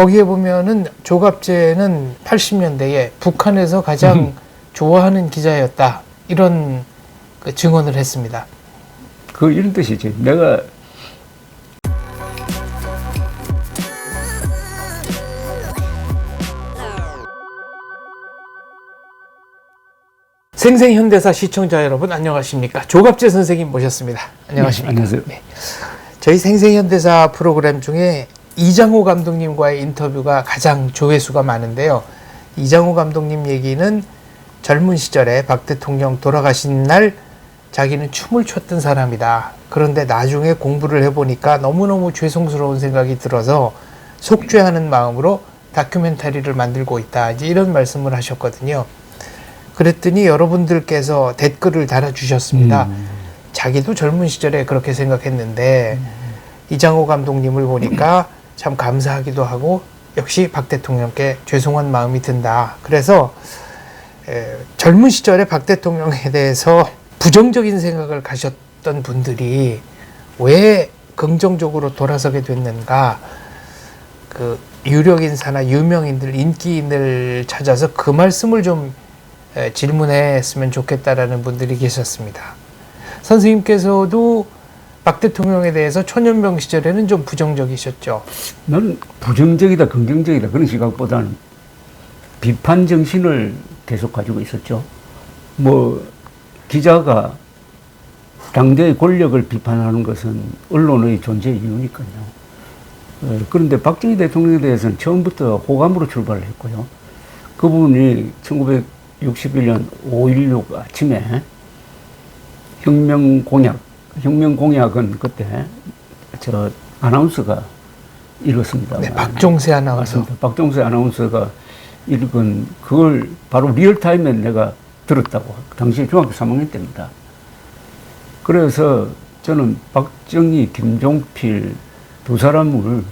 거기에 보면은 조갑제는 80년대에 북한에서 가장 좋아하는 기자였다. 이런 그 증언을 했습니다. 그 이런 뜻이지. 내가 생생현대사 시청자 여러분 안녕하십니까? 조갑재 선생님 모셨습니다. 안녕하십니까? 네, 안녕하세요. 네. 저희 생생현대사 프로그램 중에 이장호 감독님과의 인터뷰가 가장 조회수가 많은데요. 이장호 감독님 얘기는 젊은 시절에 박 대통령 돌아가신 날 자기는 춤을 췄던 사람이다. 그런데 나중에 공부를 해보니까 너무너무 죄송스러운 생각이 들어서 속죄하는 마음으로 다큐멘터리를 만들고 있다. 이제 이런 말씀을 하셨거든요. 그랬더니 여러분들께서 댓글을 달아주셨습니다. 음. 자기도 젊은 시절에 그렇게 생각했는데 이장호 감독님을 보니까 참 감사하기도 하고 역시 박 대통령께 죄송한 마음이 든다. 그래서 에, 젊은 시절에 박 대통령에 대해서 부정적인 생각을 가셨던 분들이 왜 긍정적으로 돌아서게 됐는가? 그 유력 인사나 유명인들, 인기인들 찾아서 그 말씀을 좀 에, 질문했으면 좋겠다라는 분들이 계셨습니다. 선생님께서도 박 대통령에 대해서 초년병 시절에는 좀 부정적이셨죠. 나는 부정적이다, 긍정적이다 그런 시각보다는 비판 정신을 계속 가지고 있었죠. 뭐 기자가 당대의 권력을 비판하는 것은 언론의 존재 이유니까요. 어, 그런데 박정희 대통령에 대해서는 처음부터 호감으로 출발을 했고요. 그분이 1961년 5.16 아침에 혁명 공약, 혁명 공약은 그때 저 아나운서가 읽었습니다. 네, 박종세 아나운서. 맞습니다. 박종세 아나운서가 읽은 그걸 바로 리얼타임에 내가 들었다고. 당시 중학교 3학년 때입니다. 그래서 저는 박정희, 김종필 두 사람을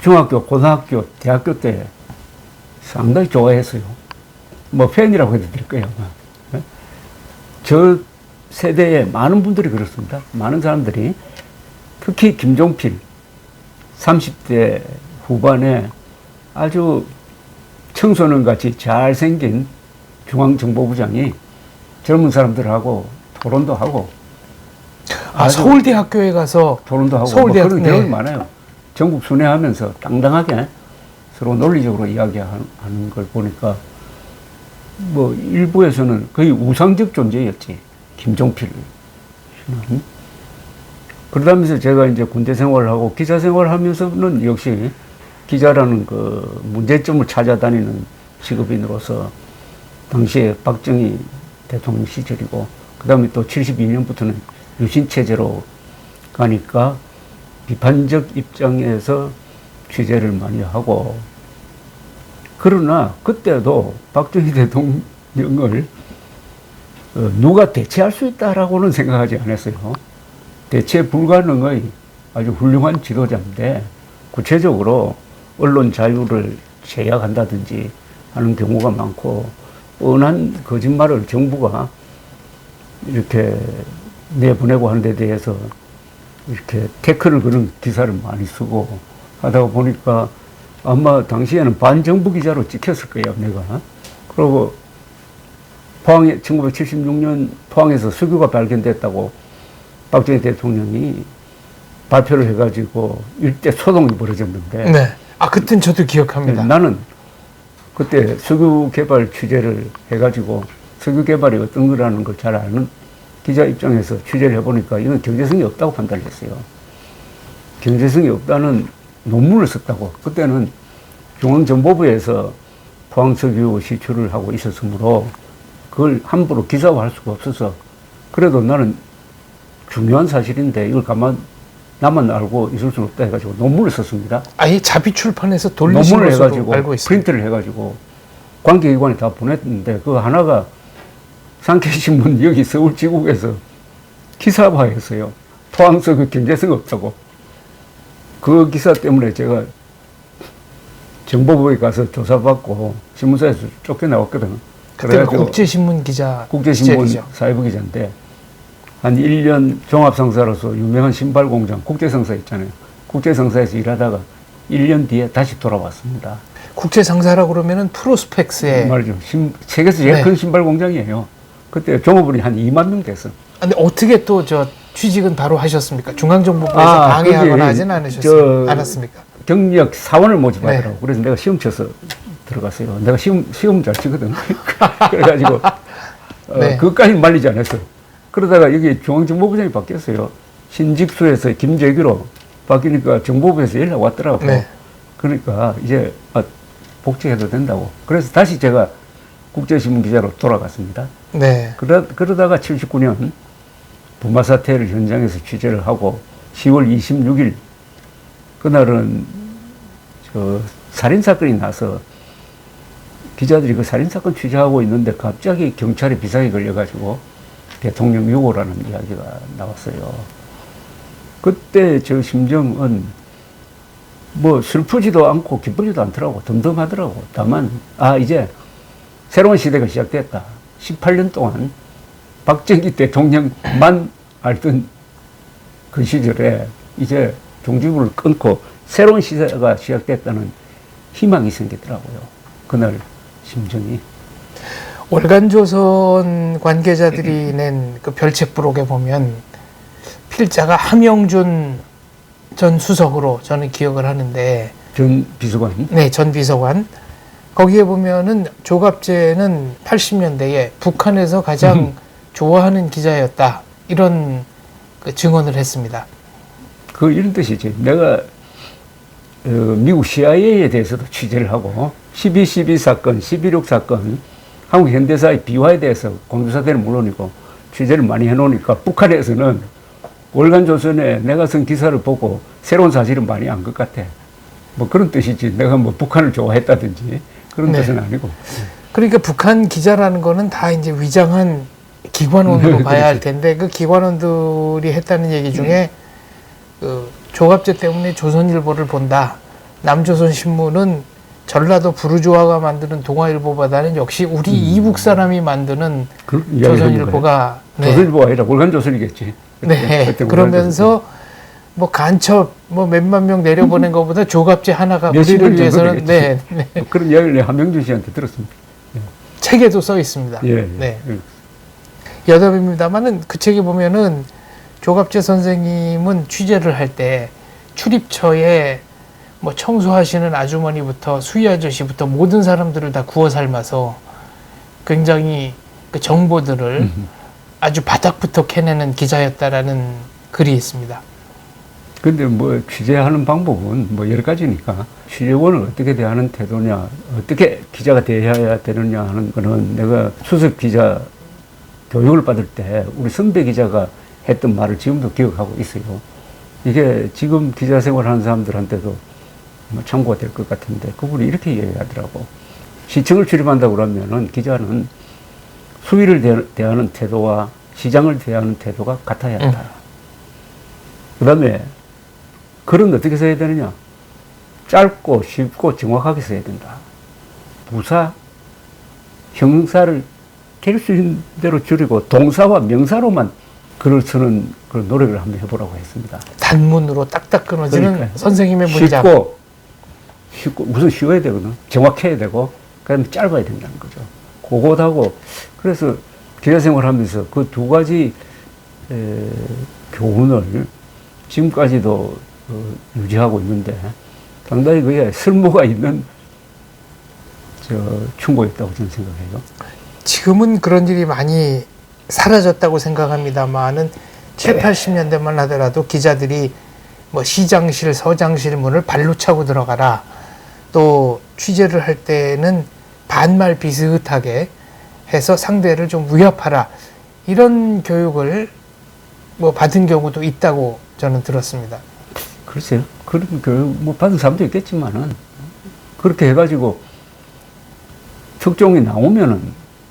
중학교, 고등학교, 대학교 때 상당히 좋아했어요. 뭐 팬이라고 해도 될 거예요. 네? 저 세대에 많은 분들이 그렇습니다. 많은 사람들이 특히 김종필 30대 후반에 아주 청소년 같이 잘생긴 중앙정보부장이 젊은 사람들하고 토론도 하고 아, 서울대학교에 가서 토론도 하고 서울대학- 뭐 그런 네. 경험이 많아요. 전국 순회하면서 당당하게 서로 논리적으로 이야기하는 걸 보니까 뭐 일부에서는 거의 우상적 존재였지 김종필 씨는 그러다면서 제가 이제 군대 생활을 하고 기자 생활을 하면서는 역시 기자라는 그 문제점을 찾아다니는 직업인으로서 당시에 박정희 대통령 시절이고 그 다음에 또 72년부터는 유신 체제로 가니까 비판적 입장에서 취재를 많이 하고 그러나 그때도 박정희 대통령을 어, 누가 대체할 수 있다라고는 생각하지 않았어요. 대체 불가능의 아주 훌륭한 지도자인데 구체적으로 언론 자유를 제약한다든지 하는 경우가 많고 뻔한 거짓말을 정부가 이렇게 내보내고 하는 데 대해서 이렇게 태클을 거는 기사를 많이 쓰고 하다 보니까 아마 당시에는 반정부 기자로 찍혔을 거예요, 내가. 그리고 포항에 1976년 포항에서 석유가 발견됐다고 박정희 대통령이 발표를 해가지고 일대 소동이 벌어졌는데 네. 아, 그땐 저도 기억합니다. 네, 나는 그때 석유 개발 취재를 해가지고 석유 개발이 어떤 거라는 걸 잘 아는 기자 입장에서 취재를 해보니까 이건 경제성이 없다고 판단했어요. 경제성이 없다는 논문을 썼다고. 그때는 중앙정보부에서 포항석유 시추를 하고 있었으므로 그걸 함부로 기사화할 수가 없어서 그래도 나는 중요한 사실인데 이걸 가만 나만 알고 있을 수는 없다 해가지고 논문을 썼습니다. 아예 자비 출판에서 돌리신 논문을 해가지고 알고. 프린트를 해가지고 관계기관에 다 보냈는데 그 하나가 상케신문 여기 서울지국에서 기사화했어요. 포항서 그 경제성 없다고. 그 기사 때문에 제가 정보부에 가서 조사받고 신문사에서 쫓겨나왔거든. 그때는 국제신문 기자 국제신문 시절이죠. 사회부 기자인데 한 1년 종합상사로서 유명한 신발 공장 국제상사 있잖아요. 국제상사에서 일하다가 1년 뒤에 다시 돌아왔습니다. 국제 상사라 그러면은 프로스펙스에 말이죠. 신- 세계에서 제일 네. 큰 신발 공장이에요. 그때 종업원이 한 2만 명 됐어. 근데 어떻게 또 저 취직은 바로 하셨습니까? 중앙정보부에서 아, 방해하거나 하진 않았습니까? 경력 사원을 모집하더라고. 네. 그래서 내가 시험 쳐서 들어갔어요. 내가 시험, 시험 잘 치거든. 그래가지고, 어, 네. 그것까지 말리지 않았어. 그러다가 여기 중앙정보부장이 바뀌었어요. 신직수에서 김재규로 바뀌니까 정보부에서 연락 왔더라고. 네. 그러니까 이제 아, 복직해도 된다고. 그래서 다시 제가 국제신문 기자로 돌아갔습니다. 네. 그러, 그러다가 79년 부마 사태를 현장에서 취재를 하고 10월 26일 그날은 저 살인 사건이 나서 기자들이 그 살인 사건 취재하고 있는데 갑자기 경찰에 비상이 걸려가지고 대통령 유고라는 이야기가 나왔어요. 그때 저 심정은 뭐 슬프지도 않고 기쁘지도 않더라고 덤덤하더라고. 다만 아 이제 새로운 시대가 시작됐다. 18년 동안 박정희 대통령만 알던 그 시절에 이제 종지부를 끊고 새로운 시대가 시작됐다는 희망이 생기더라고요. 그날 심정이. 월간조선 관계자들이 낸 그 별책 부록에 보면 필자가 함영준 전 수석으로 저는 기억을 하는데 전 비서관. 네, 전 비서관. 거기에 보면은 조갑제는 80년대에 북한에서 가장 좋아하는 기자였다. 이런 그 증언을 했습니다. 그 이런 뜻이지. 내가 어, 미국 CIA에 대해서도 취재를 하고 12.12 사건, 11.6 사건, 한국 현대사의 비화에 대해서 공조사대는 물론이고 취재를 많이 해놓으니까 북한에서는 월간 조선에 내가 쓴 기사를 보고 새로운 사실은 많이 안 것 같아. 뭐 그런 뜻이지. 내가 뭐 북한을 좋아했다든지 그런 네. 뜻은 아니고. 그러니까 북한 기자라는 거는 다 이제 위장한 기관원으로 봐야 할 텐데 그 기관원들이 했다는 얘기 중에 그 조갑제 때문에 조선일보를 본다. 남조선 신문은 전라도 부르주아가 만드는 동아일보보다는 역시 우리 이북 사람이 만드는 그. 조선일보가 네. 조선일보가 아니라 월간 조선이겠지. 네. 그때 그러면서 뭐 간첩 뭐 몇만 명 내려보낸 것보다 조갑제 하나가 몇십 우리를 명 위해서는 네, 네. 뭐 그런 이야기를 한명준 씨한테 들었습니다. 책에도 써 있습니다. 예, 예. 네. 예. 여담입니다만은 그 책에 보면은 조갑재 선생님은 취재를 할 때 출입처에 뭐 청소하시는 아주머니부터 수위 아저씨부터 모든 사람들을 다 구워 삶아서 굉장히 그 정보들을. 아주 바닥부터 캐내는 기자였다라는 글이 있습니다. 근데 뭐 취재하는 방법은 뭐 여러 가지니까 취재원을 어떻게 대하는 태도냐, 어떻게 기자가 대해야 되느냐 하는 거는 내가 수석 기자 교육을 받을 때 우리 선배 기자가 했던 말을 지금도 기억하고 있어요. 이게 지금 기자 생활하는 사람들한테도 뭐 참고가 될 것 같은데 그분이 이렇게 얘기하더라고. 시청을 출입한다고 그러면은 기자는 수위를 대- 대하는 태도와 시장을 대하는 태도가 같아야 한다. 그 다음에 글은 어떻게 써야 되느냐? 짧고 쉽고 정확하게 써야 된다. 부사, 형사를 될 수 있는 대로 줄이고 동사와 명사로만 글을 쓰는 그런 노력을 한번 해보라고 했습니다. 단문으로 딱딱 끊어지는 그러니까요. 선생님의 문장. 쉽고, 쉽고, 무슨 쉬워야 되거든. 정확해야 되고, 그 다음에 짧아야 된다는 거죠. 그것하고, 그래서 기자 생활 하면서 그 두 가지, 에, 교훈을 지금까지도 어, 유지하고 있는데, 상당히 그게 쓸모가 있는, 저, 충고였다고 저는 생각해요. 지금은 그런 일이 많이 사라졌다고 생각합니다만은 7, 80년대만 하더라도 기자들이 뭐 시장실, 서장실 문을 발로 차고 들어가라. 또 취재를 할 때는 반말 비슷하게 해서 상대를 좀 위협하라. 이런 교육을 뭐 받은 경우도 있다고 저는 들었습니다. 글쎄요. 그런 교육 뭐 받은 사람도 있겠지만은 그렇게 해가지고 특종이 나오면은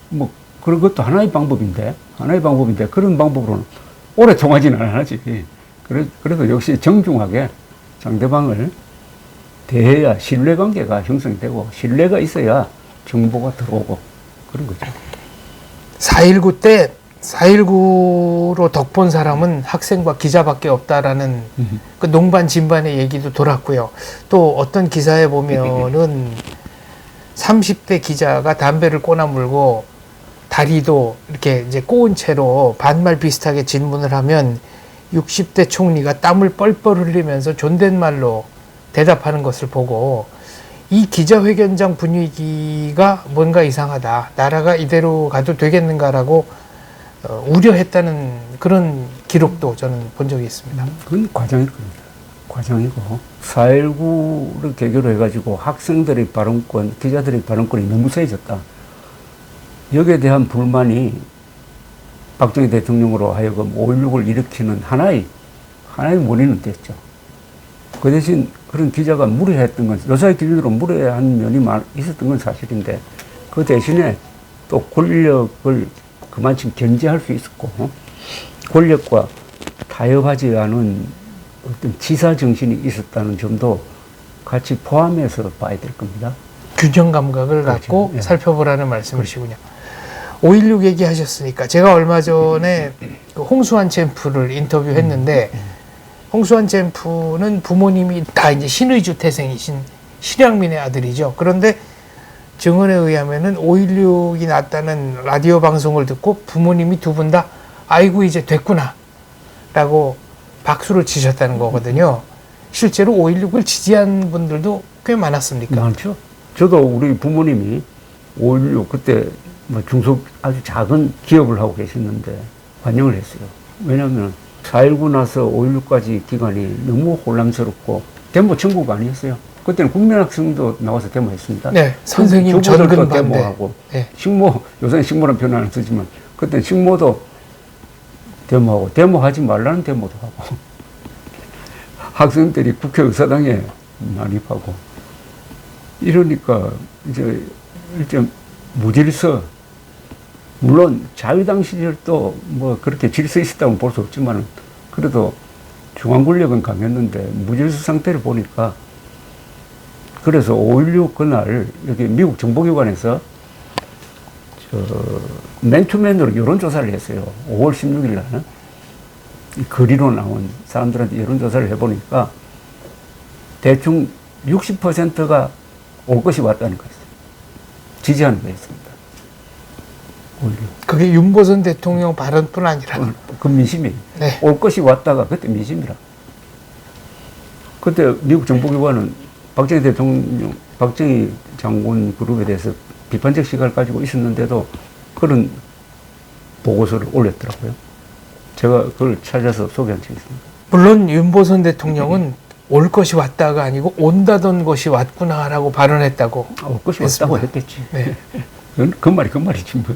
뭐 그런 것도 하나의 방법인데 하나의 방법인데 그런 방법으로는 오래 통하지는 않아지. 그래, 그래도 역시 정중하게 상대방을 대해야 신뢰관계가 형성이 되고 신뢰가 있어야 정보가 들어오고 그런 거죠. 4.19 때 4.19로 덕본 사람은 학생과 기자밖에 없다라는 그 농반 진반의 얘기도 돌았고요. 또 어떤 기사에 보면은 30대 기자가 담배를 꼬나 물고 다리도 이렇게 이제 꼬은 채로 반말 비슷하게 질문을 하면 60대 총리가 땀을 뻘뻘 흘리면서 존댓말로 대답하는 것을 보고 이 기자회견장 분위기가 뭔가 이상하다. 나라가 이대로 가도 되겠는가라고 어, 우려했다는 그런 기록도 저는 본 적이 있습니다. 그건 과장일 겁니다. 과장이고 4.19를 계기로 해가지고 학생들의 발언권, 기자들의 발언권이 너무 세졌다. 여기에 대한 불만이 박정희 대통령으로 하여금 5.16을 일으키는 하나의 하나의 원인은 됐죠. 그 대신 그런 기자가 무례했던 건 여사의 기준으로 무례한 면이 많- 있었던 건 사실인데 그 대신에 또 권력을 그만큼 견제할 수 있었고 어? 권력과 타협하지 않은 어떤 지사 정신이 있었다는 점도 같이 포함해서 봐야 될 겁니다. 균형 감각을 그렇죠. 갖고 예. 살펴보라는 말씀이시군요. 5.16 얘기하셨으니까 제가 얼마 전에 그 홍수환 챔프를 인터뷰했는데 홍수환 챔프는 부모님이 다 이제 신의주 태생이신 실향민의 아들이죠. 그런데 증언에 의하면은 5.16이 났다는 라디오 방송을 듣고 부모님이 두 분 다 아이고 이제 됐구나 라고 박수를 치셨다는 거거든요. 실제로 5.16을 지지한 분들도 꽤 많았습니까? 많죠. 저도 우리 부모님이 5.16 그때 뭐 중소 아주 작은 기업을 하고 계셨는데 환영을 했어요. 왜냐하면 4.19 나서 5.16까지 기간이 너무 혼란스럽고 데모 천국 아니었어요. 그때는 국민학생도 나와서 데모했습니다. 네, 선생님 교부들도 전근 반대. 데모하고 네. 식모 요새는 식모란 표현 안 쓰지만 그때 식모도 데모하고 데모하지 말라는 데모도 하고 학생들이 국회 의사당에 난입하고 이러니까 이제 일제 무질서 물론 자유당 시절도 뭐 그렇게 질서 있었다고 볼 수 없지만 그래도 중앙 권력은 강했는데 무질서 상태를 보니까 그래서 5.16 그날 여기 미국 정보기관에서 저 맨투맨으로 여론조사를 했어요. 5월 16일 날은 이 거리로 나온 사람들한테 여론조사를 해보니까 대충 60%가 올 것이 왔다는 거였어요. 지지하는 거였습니다. 5.16. 그게 윤보선 대통령 발언뿐 아니라 그 민심이 네. 올 것이 왔다가 그때 민심이라. 그때 미국 정보기관은 박정희 대통령, 박정희 장군 그룹에 대해서 비판적 시각을 가지고 있었는데도 그런 보고서를 올렸더라고요. 제가 그걸 찾아서 소개한 적이 있습니다. 물론 윤보선 대통령은 올 것이 왔다가 아니고 온다던 것이 왔구나라고 발언했다고. 아, 올 것이 했습니다. 왔다고 했겠지. 네. 그건 그 말이 그 말이지 뭐.